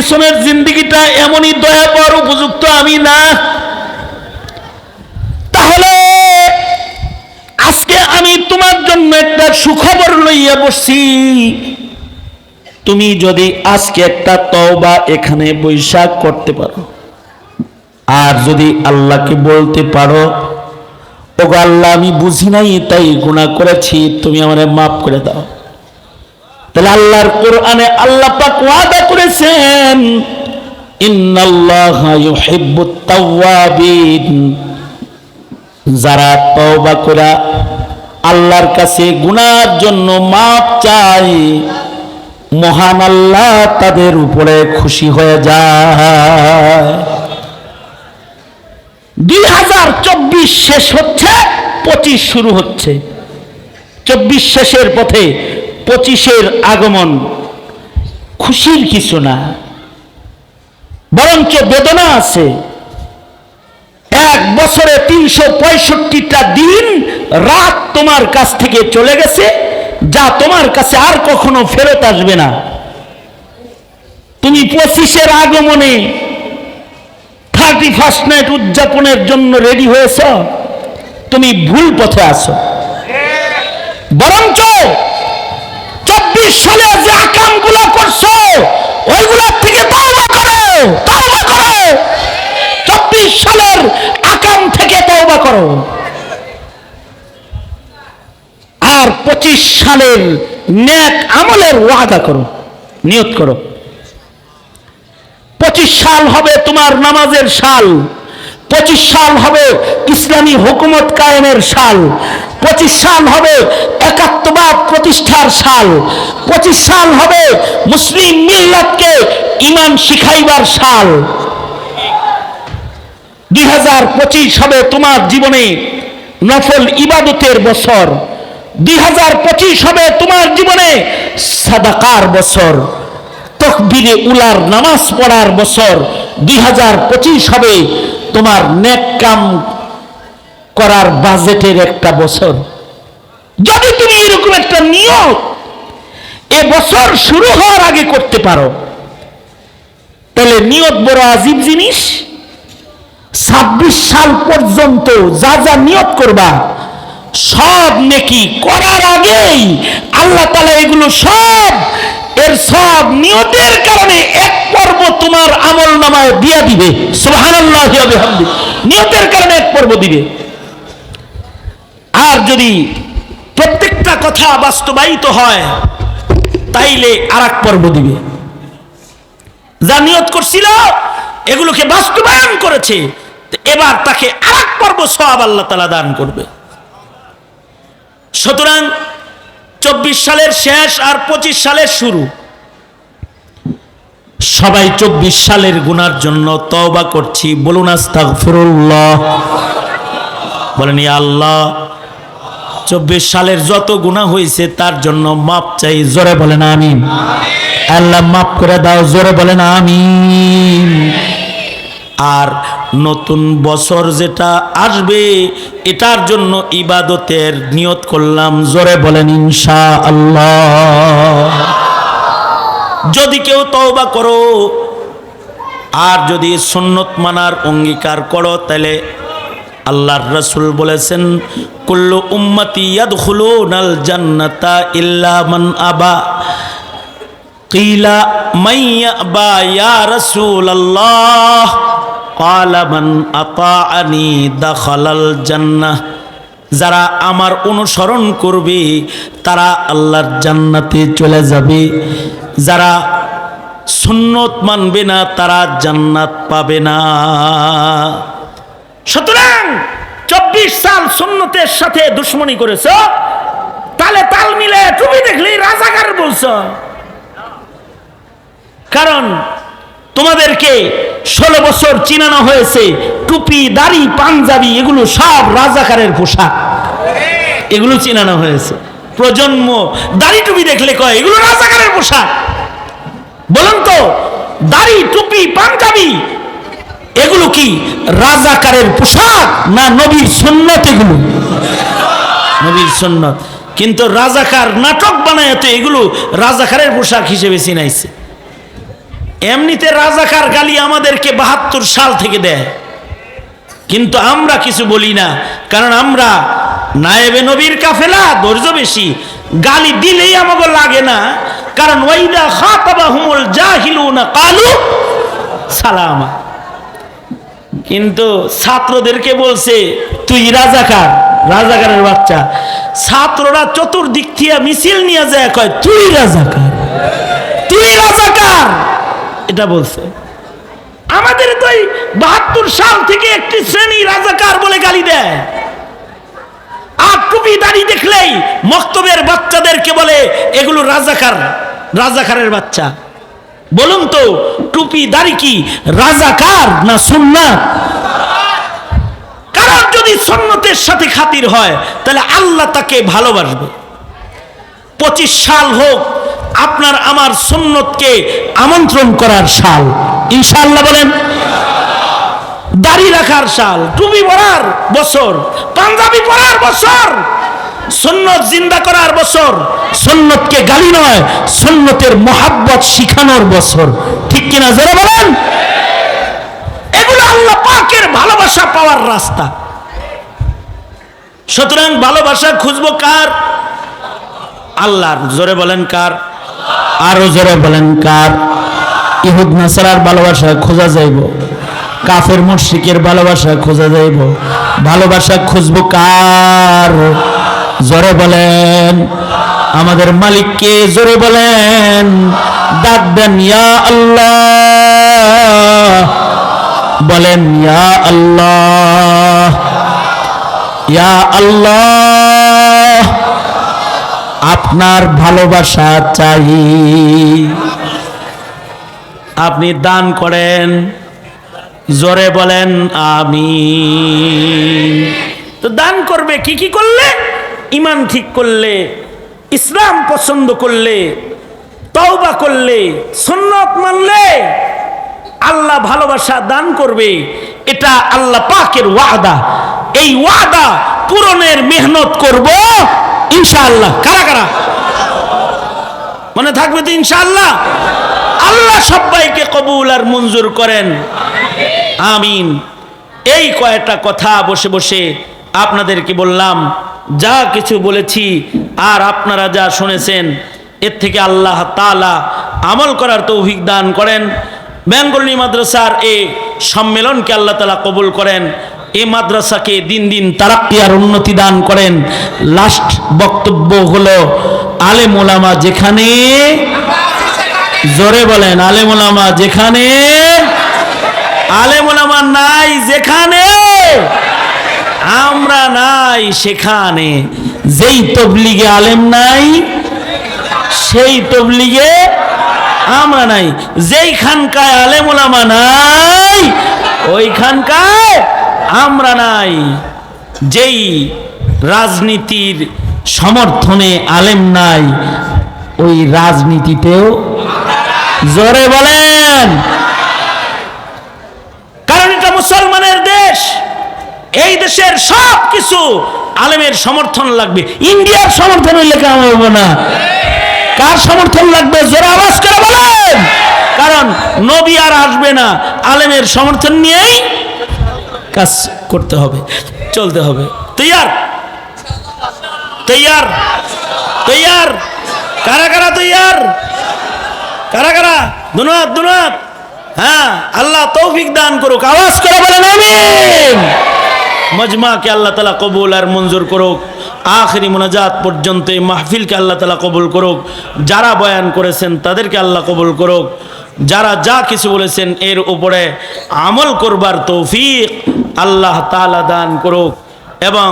পিছনের জিন্দিগিটা এমনই দয়া পাওয়ার উপযুক্ত আমি না। তাহলে আজকে আমি তোমার জন্য একটা সুখবর লইয়া বসছি। তুমি যদি আজকে একটা তওবা এখানে বৈশাখ করতে পারো, আর যদি আল্লাহকে বলতে পারো, ওগো আল্লাহ, আমি বুঝি নাই, তাই গুণা করেছি, তুমি আমারে মাফ করে দাও। তাহলে আল্লাহর কোরআনে আল্লাহ পাক ওয়াদা করেছেন যারা তওবা করে, আল্লাহর কাছে গুনার জন্য মাপ চায়, মহান আল্লাহ তাদের উপরে খুশি হয়ে যায়। দুই হাজার চব্বিশ শেষ হচ্ছে, পঁচিশ শুরু হচ্ছে। চব্বিশ শেষের পথে পঁচিশের আগমন খুশির কিছু না, বরঞ্চ বেদনা আছে। এক বছরে তিনশো পঁয়ষট্টিটা দিন রাত তোমার কাছ থেকে চলে গেছে, যা তোমার কাছে আর কখনো ফেরত আসবে না। তুমি পঁচিশের আগমনে থার্টি ফার্স্ট নাইট উদযাপনের জন্য রেডি হয়েছ, তুমি ভুল পথে আছো। বরঞ্চ ওইগুলোর থেকে তওবা করো তওবা করো। চব্বিশ সালের আকাম থেকে তওবা করো। আর পঁচিশ সালের ন্যাক আমলের ওয়াদা করো, নিয়ত করো। পঁচিশ সাল হবে তোমার নামাজের সাল। পঁচিশ সাল হবে ইসলামী হুকুমত কায়েমের সাল। পঁচিশ সাল হবে একাত্মবাদ প্রতিষ্ঠার সাল। পঁচিশ সাল হবে মুসলিম মিল্লাতকে ইমান শিখাইবার সাল। দুই হাজার পঁচিশ হবে তোমার জীবনে নফল ইবাদতের বছর। দুই হাজার পঁচিশ হবে তোমার জীবনে সাদাকার বছর। তকবিরে উলার নামাজ পড়ার বছর। দুই হাজার পঁচিশ হবে তোমার নেক কাম করার বাজেটের একটা বছর। যদি তুমি এরকম একটা নিয়ত এ বছর শুরু হওয়ার আগে করতে পারো, তাহলে নিয়ত বড় আজীব জিনিস। ছাব্বিশ সাল পর্যন্ত যা যা নিয়ত করবা, সব নেকি করার আগেই আল্লাহ তালা এগুলো সব, এর সব নিয়তের কারণে এক পর্ব তোমার আমল নামায় দিয়া দিবে। নিয়তের কারণে এক পর্ব দিবে। আর যদি প্রত্যেকটা কথা বাস্তবায়িত হয়, তাইলে আর এক পর্ব দিবে। যা নিয়ত করছিল, এগুলোকে বাস্তবায়ন করেছে এবার তাকে আর এক পর্ব সব আল্লাহ তালা দান করবে। সুতরাং চব্বিশ সালের শেষ আর পঁচিশ সালের শুরু। সবাই চব্বিশ সালের গুনার জন্য তওবা করছি, বলুন আস্তাগফিরুল্লাহ। বলেন, ইয়া আল্লাহ, চব্বিশ সালের যত গুনাহ হয়েছে তার জন্য মাপ চাই, জোরে বলেন আমিন। আল্লাহ মাফ করে দাও, জোরে বলেন আমিন। আর নতুন বছর যেটা আসবে, এটার জন্য ইবাদতের নিয়ত করলাম, জোরে বলেন ইনশা আল্লাহ যদি কেউ তওবা করো, আর যদি সুন্নত মানার অঙ্গীকার করো, তাহলে আল্লাহর রসুল বলেছেন, কুল্লু উম্মতি ইয়াদখুলুনাল জান্নাতা ইল্লা মান আবা। কিলা মাইয়া বা ইয়া রাসূলুল্লাহ ক্বালা মান আতাআনি দাখালাল জান্নাহ। যারা আমার অনুসরণ করবে, তারা আল্লাহর জান্নাতে চলে যাবে। যারা সুন্নত মানবে না, তারা জান্নাত পাবে না। সুতরাং চব্বিশ সাল সুন্নতের সাথে দুশ্মনী করেছ? তালে তাল মিলে তুমি দেখলেই রাজাকার বলছ। কারণ তোমাদেরকে ষোলো বছর চিনানো হয়েছে, টুপি, দাড়ি, পাঞ্জাবি, এগুলো সব রাজাকারের পোশাক। এগুলো চিনানো হয়েছে। প্রজন্ম দাড়ি টুপি দেখলে কয়, এগুলো রাজাকারের পোশাক। বলুন তো, দাড়ি, টুপি, পাঞ্জাবি, এগুলো কি রাজাকারের পোশাক না নবীর সুন্নত এগুলো? নবীর সুন্নত। কিন্তু রাজাকার নাটক বানায় তো এগুলো রাজাকারের পোশাক হিসেবে চিনাইছে। এমনিতে রাজাকার গালি আমাদেরকে বাহাত্তর সাল থেকে দেয়। কিন্তু আমরা কিছু বলি না, কারণ আমরা নায়েবে নবীর কাফেলা, ধৈর্য বেশি। গালি দিলেই আমাকে লাগে না, কারণ ওইদা খাতাবা হুমুল জাহিলুনা কালু সালামা। কিন্তু ছাত্রদেরকে বলছে, তুই রাজাকার, রাজাকারের বাচ্চা। ছাত্ররা চতুর্দিক থেকে মিছিল নিয়ে যায়, কয়, তুই রাজাকার তুই রাজাকার। এটা বলছে। আমাদের তো এই বাহাত্তর সাল থেকে একটি শ্রেণি রাজাকার বলে গালি দেয়। আর টুপি দাড়ি দেখলেই মক্তবের বাচ্চাদেরকে বলে, এগুলো রাজাকার, রাজাকারের বাচ্চা। বলুন তো, টুপি দাড়ি কি রাজাকার না সুন্নাত? কারণ যদি সন্ন্যতের সাথে খাতির হয়, তাহলে আল্লাহ তাকে ভালোবাসবে। পঁচিশ সাল হোক আপনার আমার সুন্নতকে আমন্ত্রণ করার সাল ইনশাআল্লাহ বলেন। দাড়ি রাখার সাল টুপি পরার বছর, পাঞ্জাবি পরার বছর, সুন্নত জিন্দা করার বছর, সুন্নতকে গালি নয়, সুন্নতের মহাব্বত শিখানোর বছর। ঠিক কিনা জোরে বলেন? এগুলো আল্লাহ পাকের ভালোবাসা পাওয়ার রাস্তা। সুতরাং ভালোবাসা খুঁজবো কার? আল্লাহর। জোরে বলেন কার? আরও জোরে বলেন কার? ইহুদ নাসারার ভালোবাসা খোঁজা যাইব। কাফের মুশরিকের ভালোবাসা খোঁজা যাইব। ভালোবাসা খুঁজবো কার? জোরে বলেন। আমাদের মালিককে জোরে বলেন। ডাক দেন, ইয়া আল্লাহ। বলেন, ইয়া আল্লাহ। ইয়া আল্লাহ। আপনার ভালোবাসা চাই। আপনি দান করেন, জোরে বলেন আমি তো দান করবে কি কি করলে? ইমান ঠিক করলে, ইসলাম পছন্দ করলে, তওবা করলে, সুন্নত মানলে, আল্লাহ ভালোবাসা দান করবে। এটা আল্লাহ পাকের ওয়াদা। এই ওয়াদা পূরণের মেহনত করব। ইনশাআল্লাহ। কারা কারা? মনে থাকবে তো ইনশাআল্লাহ? আল্লাহ সবাইকে কবুল আর মঞ্জুর করেন। আমিন। এই কয়েকটা কথা বসে বসে আপনাদেরকে বললাম, যা কিছু বলেছি আর আপনারা যা শুনেছেন, এর থেকে আল্লাহ তালা আমল করার তৌফিক দান করেন। বেঙ্গলি মাদ্রাসার এই সম্মেলনকে আল্লাহ তালা কবুল করেন। এই মাদ্রাসাকে দিন দিন তারাক্কি আর উন্নতি দান করেন। লাস্ট বক্তব্য হলো, আলেম ওলামা যেখানে, জোরে বলেন, আলেম ওলামা যেখানে, আলেম ওলামা নাই যেখানে, আমরা নাই সেখানে। যেই তবলিগে আলেম নাই, সেই তবলিগে আমরা নাই। যেইখানকায় আলেম ওলামা নাই ওইখানকায় আমরা নাই। যেই রাজনীতির সমর্থনে আলেম নাই, ওই রাজনীতিতেও জোরে বলেন। কারণ এটা মুসলমানের দেশ। এই দেশের সব কিছু আলেমের সমর্থন লাগবে। ইন্ডিয়ার সমর্থন হইলে কাম হইব না। কার সমর্থন লাগবে? জোরে আওয়াজ করে বলেন। কারণ নবী আর আসবে না। আলেমের সমর্থন নিয়েই কাজ করতে হবে, চলতে হবে। তৈয়ার? তৈয়ার? তৈয়ার? কারা কারা তৈয়ার? কারা কারা? দুনাত দুনাত হ্যাঁ আল্লাহ তৌফিক দান করুক, আওয়াজ করে বলেন, আমিন। মজমাকে আল্লাহ তালা কবুল আর মঞ্জুর করুক। আখরি মোনাজাত পর্যন্ত এই মাহফিলকে আল্লাহ তালা কবুল করুক। যারা বয়ান করেছেন তাদেরকে আল্লাহ কবুল করুক। যারা যা কিছু বলেছেন এর উপরে আমল করবার তৌফিক আল্লাহ তালা দান করুক এবং